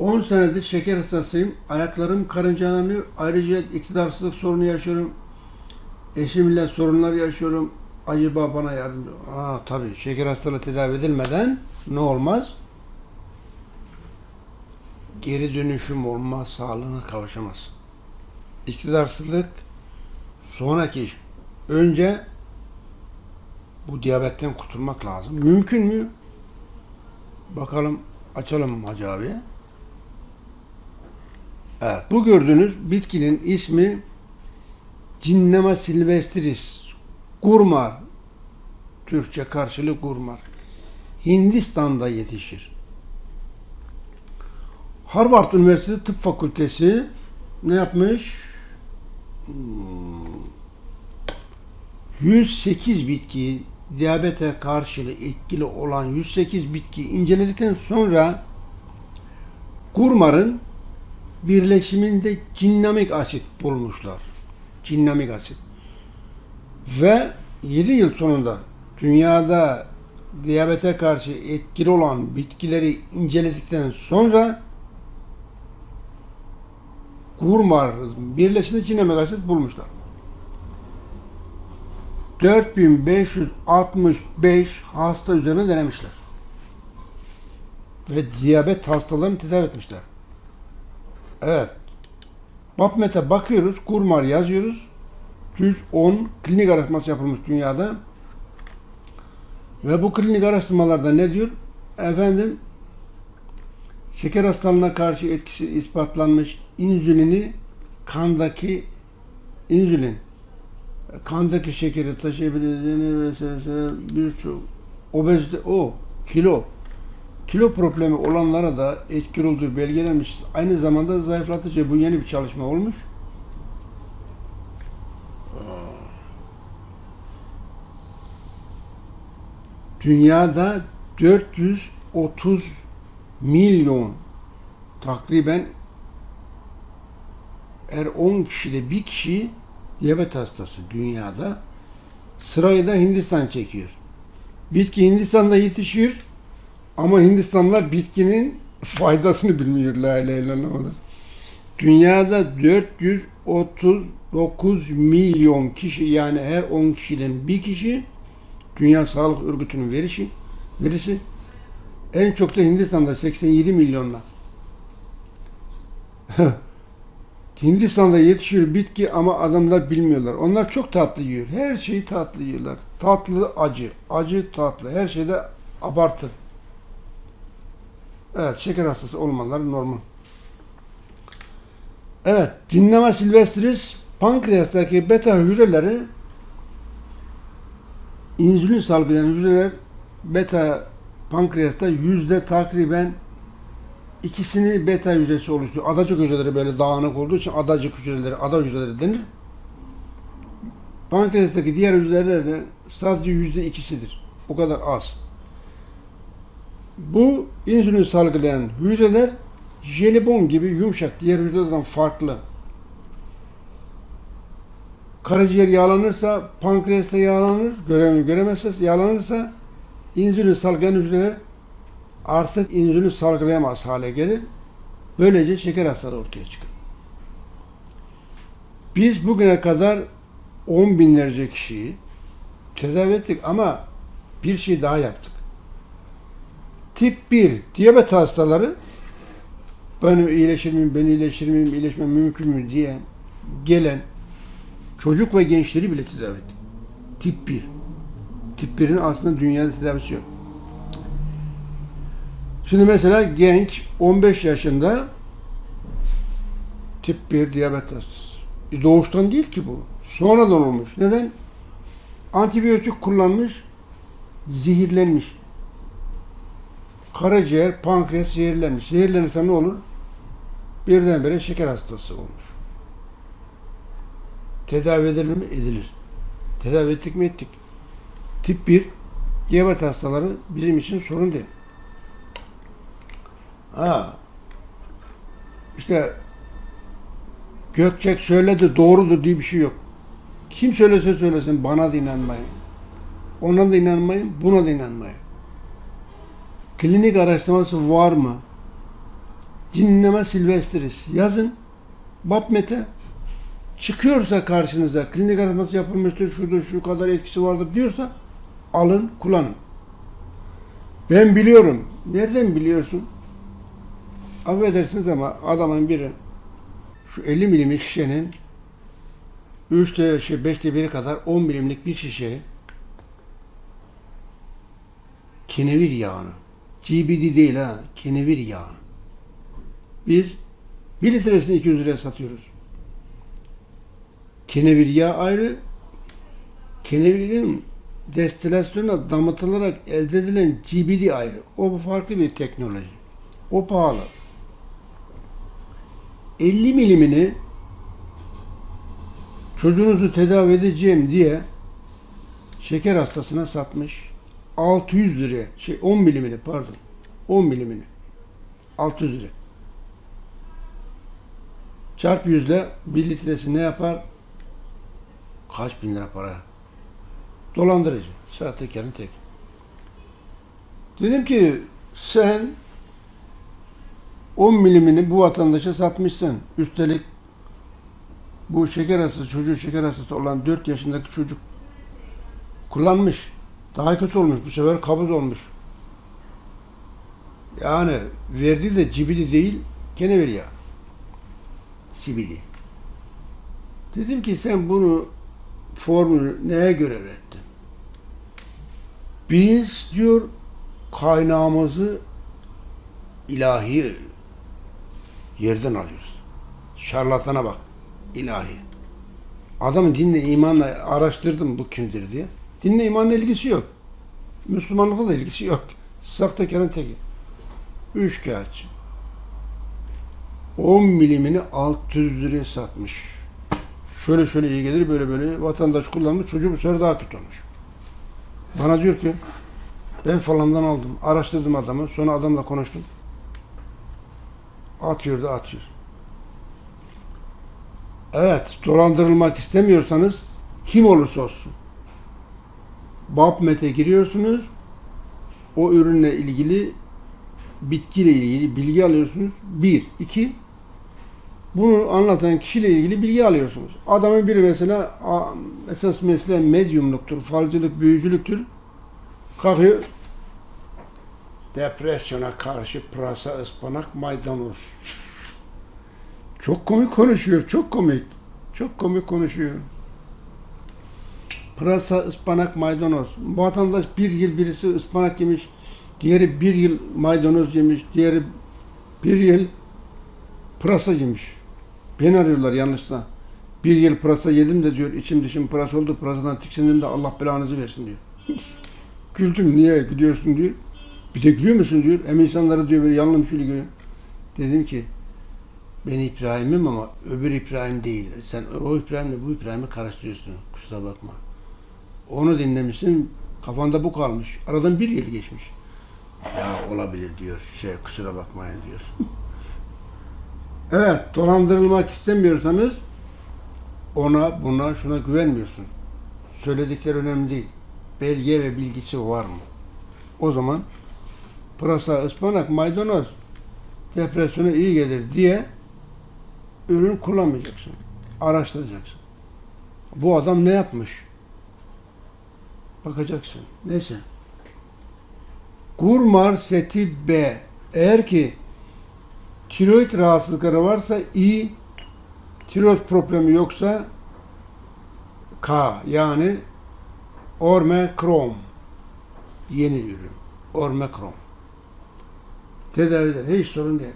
10 senedir şeker hastasıyım. Ayaklarım karıncalanıyor. Ayrıca iktidarsızlık sorunu yaşıyorum. Eşimle sorunlar yaşıyorum. Acaba bana yardımcı... Aa tabii şeker hastalığı tedavi edilmeden ne olmaz? Geri dönüşüm olmaz, sağlığına kavuşamaz. İktidarsızlık sonraki iş. Önce bu diyabetten kurtulmak lazım. Mümkün mü? Bakalım açalım Hacı abi. Evet, bu gördüğünüz bitkinin ismi Cinnama silvestris. Gurmar. Türkçe karşılığı gurmar. Hindistan'da yetişir. Harvard Üniversitesi Tıp Fakültesi ne yapmış? Hmm. 108 bitki diyabete karşı etkili olan 108 bitki inceledikten sonra Gurmar'ın birleşiminde cinnamik asit bulmuşlar. Cinnamik asit. Ve 7 yıl sonunda dünyada diyabete karşı etkili olan bitkileri inceledikten sonra Gurmar birleşiminde cinnamik asit bulmuşlar. 4565 hasta üzerine denemişler. Ve diyabet hastalarını tedavi etmişler. Evet. PubMed'e bakıyoruz, Gurmar yazıyoruz. 110 klinik araştırması yapılmış dünyada. Ve bu klinik araştırmalarda ne diyor? Efendim, şeker hastalığına karşı etkisi ispatlanmış insülini kandaki insülin kandaki şekeri taşıyabileceğini vesaire birçok obezite o kilo kilo problemi olanlara da etkili olduğu belgelenmiş. Aynı zamanda zayıflatıcı bu yeni bir çalışma olmuş. Dünyada 430 milyon takriben her 10 kişide bir kişi diyabet hastası dünyada. Sırayı da Hindistan çekiyor. Bitki Hindistan'da yetişiyor ama Hindistanlılar bitkinin faydasını bilmiyor la ilahe. Dünyada 439 milyon kişi yani her 10 kişiden bir kişi Dünya Sağlık Örgütü'nün verişi, verisi en çok da Hindistan'da 87 milyonla. Hindistan'da yetişiyor bitki ama adamlar bilmiyorlar. Onlar çok tatlı yiyor. Her şeyi tatlı yiyorlar. Tatlı acı, acı tatlı. Her şeyde abartı. Evet, şeker hastası olmaları normal. Evet, Cinnama silvestris pankreastaki beta hücreleri insülin salgılayan hücreler beta pankreasta yüzde takriben ikisini beta hücresi oluşturuyor. Adacık hücreleri böyle dağınık olduğu için adacık hücreleri, ada hücreleri denir. Pankreastaki diğer hücreler de sadece yüzde ikisidir. O kadar az. Bu insülin salgılayan hücreler jelibon gibi yumuşak, diğer hücrelerden farklı. Karaciğer yağlanırsa pankreasta yağlanır, görevini göremezse yağlanırsa insülin salgılayan hücreler artık insülin salgılayamaz hale gelir. Böylece şeker hastalığı ortaya çıkar. Biz bugüne kadar on binlerce kişiyi tedavi ettik ama bir şey daha yaptık. Tip 1 diyabet hastaları ben iyileşir miyim, ben iyileşir miyim, iyileşmem mümkün mü diye gelen çocuk ve gençleri bile tedavi ettik. Tip 1. Tip 1'in aslında dünyada tedavisi yok. Şimdi mesela genç 15 yaşında tip 1 diyabet hastası. E doğuştan değil ki bu. Sonradan olmuş. Neden? Antibiyotik kullanmış, zehirlenmiş. Karaciğer, pankreas zehirlenmiş. Zehirlenirse ne olur? Birdenbire şeker hastası olmuş. Tedavi edilir mi? Edilir. Tedavi ettik mi? Ettik. Tip 1 diyabet hastaları bizim için sorun değil. Ha. İşte Gökçek söyledi doğrudur diye bir şey yok. Kim söylese söylesin bana da inanmayın. Ona da inanmayın, buna da inanmayın. Klinik araştırması var mı? Cinnema silvestris yazın. Bapmete çıkıyorsa karşınıza klinik araması yapılmıştır, şurada şu kadar etkisi vardır diyorsa alın, kullanın. Ben biliyorum. Nereden biliyorsun? Affedersiniz ama adamın biri şu 50 milimlik şişenin 3'te şey 5'te biri kadar 10 milimlik bir şişe kenevir yağını GBD değil ha kenevir yağı. Biz 1 litresini 200 liraya satıyoruz. Kenevir yağı ayrı. Kenevirin destilasyonla damıtılarak elde edilen GBD ayrı. O farklı bir teknoloji. O pahalı. 50 milimini çocuğunuzu tedavi edeceğim diye şeker hastasına satmış. 600 liraya, şey 10 milimini pardon. 10 milimini. 600 lira. Çarp yüzle 1 litresi ne yapar? Kaç bin lira para? Dolandırıcı. Sahtekarın tek. Dedim ki sen 10 milimini bu vatandaşa satmışsın. Üstelik bu şeker hastası, çocuğu şeker hastası olan 4 yaşındaki çocuk kullanmış. Daha kötü olmuş. Bu sefer kabız olmuş. Yani verdiği de cibili değil, gene ver ya. Sibili. Dedim ki sen bunu formülü neye göre ürettin? Biz diyor kaynağımızı ilahi yerden alıyoruz. Şarlatana bak. ilahi. Adamın dinle imanla araştırdım bu kimdir diye. Dinle imanla ilgisi yok. Müslümanlıkla da ilgisi yok. Sahtekarın teki. Üç kağıtçı. 10 milimini 600 liraya satmış. Şöyle şöyle iyi gelir böyle böyle vatandaş kullanmış çocuğu bu sefer daha kötü olmuş. Bana diyor ki ben falandan aldım. Araştırdım adamı. Sonra adamla konuştum. Atıyor da atıyor. Evet, dolandırılmak istemiyorsanız kim olursa olsun BAPMET'e giriyorsunuz. O ürünle ilgili bitkiyle ilgili bilgi alıyorsunuz. Bir. iki bunu anlatan kişiyle ilgili bilgi alıyorsunuz. Adamın biri mesela esas mesleği medyumluktur, falcılık, büyücülüktür. Kalkıyor depresyona karşı pırasa, ıspanak, maydanoz. Çok komik konuşuyor, çok komik. Çok komik konuşuyor. Pırasa, ıspanak, maydanoz. Vatandaş bir yıl birisi ıspanak yemiş, diğeri bir yıl maydanoz yemiş, diğeri bir yıl pırasa yemiş. Beni arıyorlar yanlışla. Bir yıl pırasa yedim de diyor, içim dışım pırasa oldu, pırasadan tiksindim de Allah belanızı versin diyor. Güldüm, niye gülüyorsun diyor. Bir de gülüyor musun diyor. Hem insanlara diyor böyle yanlı şöyle görüyor. Dedim ki ben İbrahim'im ama öbür İbrahim değil. Sen o İbrahim'le bu İbrahim'i karıştırıyorsun. Kusura bakma. Onu dinlemişsin. Kafanda bu kalmış. Aradan bir yıl geçmiş. Ya olabilir diyor. Şey kusura bakmayın diyor. evet dolandırılmak istemiyorsanız ona buna şuna güvenmiyorsun. Söyledikleri önemli değil. Belge ve bilgisi var mı? O zaman pırasa, ıspanak, maydanoz depresyona iyi gelir diye ürün kullanmayacaksın. Araştıracaksın. Bu adam ne yapmış? Bakacaksın. Neyse. Gurmar seti B. Eğer ki tiroid rahatsızlıkları varsa I, tiroid problemi yoksa K yani Ormekrom yeni ürün. Ormekrom. Tedaviler hiç sorun değil.